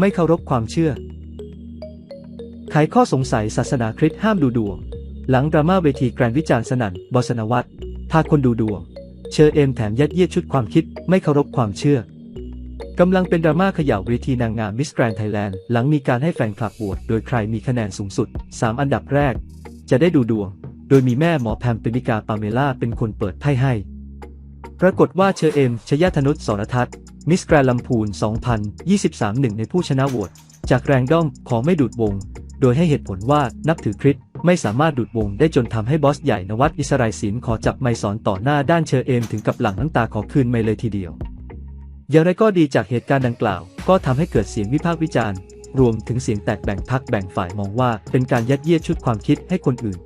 ไม่เคารพความเชื่อ ไขข้อสงสัยศาสนาคริสต์ห้ามดูดวง หลังดราม่าเวทีแกรนวิจารณ์สนั่นบอสนวัตพาคนดูดวง เชอเอมแถมยัดเยียดชุดความคิด ไม่เคารพความเชื่อกำลังเป็นดราม่าเขย่าเวทีนางงามมิสแกรนไทยแลนด์หลังมีการให้แฟนคลับโหวตโดยใครมีคะแนนสูงสุด 3 อันดับแรก จะได้ดูดวง โดยมีแม่หมอแพมเปมิกาปาเมล่าเป็นคนเปิดไพ่ให้ ปรากฏว่าเชอเอม ชยธนุษสรทัศน์ มิสแกรนลำพูน 2023 หนึ่งในผู้ชนะโหวตจากแรงด้อมของไม่ดูดวง โดยให้เหตุผลว่านับถือคริสไม่สามารถดูดวงได้จนทำให้บอสใหญ่นวัดอิสราเอลศิลขอจับไมสอนต่อหน้าด้านเชอเอมถึงกับหลังน้ำตาขอคืนไม่เลยทีเดียว อย่างไรก็ดีจากเหตุการณ์ดังกล่าว ก็ทำให้เกิดเสียงวิพากษ์วิจารณ์ รวมถึงเสียงแตกแบ่งพักแบ่งฝ่ายมองว่าเป็นการยัดเยียดชุดความคิดให้คนอื่น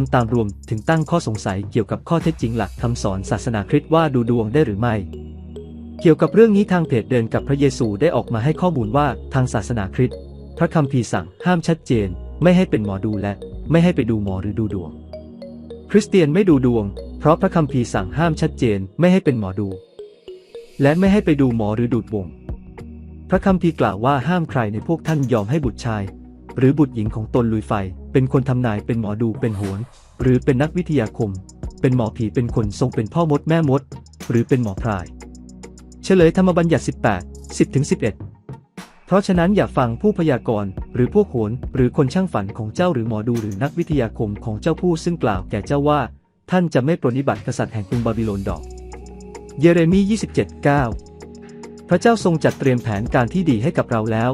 ทำตามรวมถึงตั้งข้อสงสัยเกี่ยวกับข้อเท็จจริงหลักคำสอนศาสนาคริสต์ว่าดูดวงได้หรือไม่ เกี่ยวกับเรื่องนี้ทางเพจเดินกับพระเยซูได้ออกมาให้ข้อมูลว่าทางศาสนาคริสต์พระคัมภีร์สั่งห้ามชัดเจน ไม่ให้เป็นหมอดูและ ไม่ให้ไปดูหมอหรือดูดวง คริสเตียนไม่ดูดวง เพราะพระคัมภีร์สั่งห้ามชัดเจน ไม่ให้เป็นหมอดู และไม่ให้ไปดูหมอหรือดูดวงพระคัมภีร์กล่าวว่าห้ามใครในพวกท่านยอมให้บุตรชาย หรือบุตรหญิงของตนลุยไฟ เป็นคนทำนายเป็นหมอดูเป็นโหนหรือเป็นนักวิทยาคม เป็นหมอผีเป็นคนทรงเป็นพ่อมดแม่มด หรือเป็นหมอพราย เฉลยธรรมบัญญัติ 18 10ถึง11 เพราะฉะนั้นอย่าฟังผู้พยากรณ์หรือพวกโหนหรือคนช่างฝันของเจ้าหรือหมอดูหรือนักวิทยาคมของเจ้าผู้ซึ่งกล่าวแก่เจ้าว่า ท่านจะไม่ปรนิบัติกษัตริย์แห่งกรุงบาบิโลนดอก เยเรมี 27 9 พระเจ้าทรงจัดเตรียมแผนการที่ดีให้กับเราแล้ว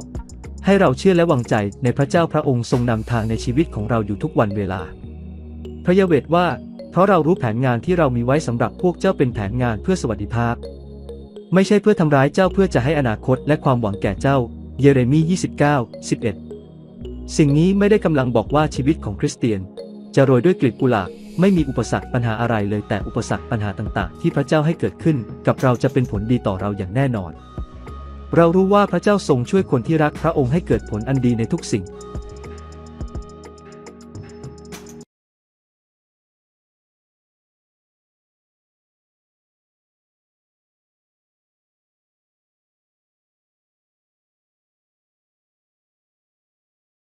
ให้เราเชื่อและวางใจในพระเจ้าพระองค์ทรงนำทางในชีวิตของเราอยู่ทุกวันเวลา พระยาเวทว่า เพราะเรารู้แผนงานที่เรามีไว้สำหรับพวกเจ้าเป็นแผนงานเพื่อสวัสดิภาพ ไม่ใช่เพื่อทำร้ายเจ้าเพื่อจะให้อนาคตและความหวังแก่เจ้า เยเรมี 29 11 สิ่งนี้ไม่ได้กำลังบอกว่าชีวิตของคริสเตียน จะโรยด้วยกลีบกุหลาบไม่มีอุปสรรคปัญหาอะไรเลยแต่อุปสรรคปัญหาต่าง ๆ ที่พระเจ้าให้เกิดขึ้น กับเราจะเป็นผลดีต่อเราอย่างแน่นอน เรารู้ว่าพระเจ้าทรงช่วยคนที่รักพระองค์ให้เกิดผลอันดีในทุกสิ่ง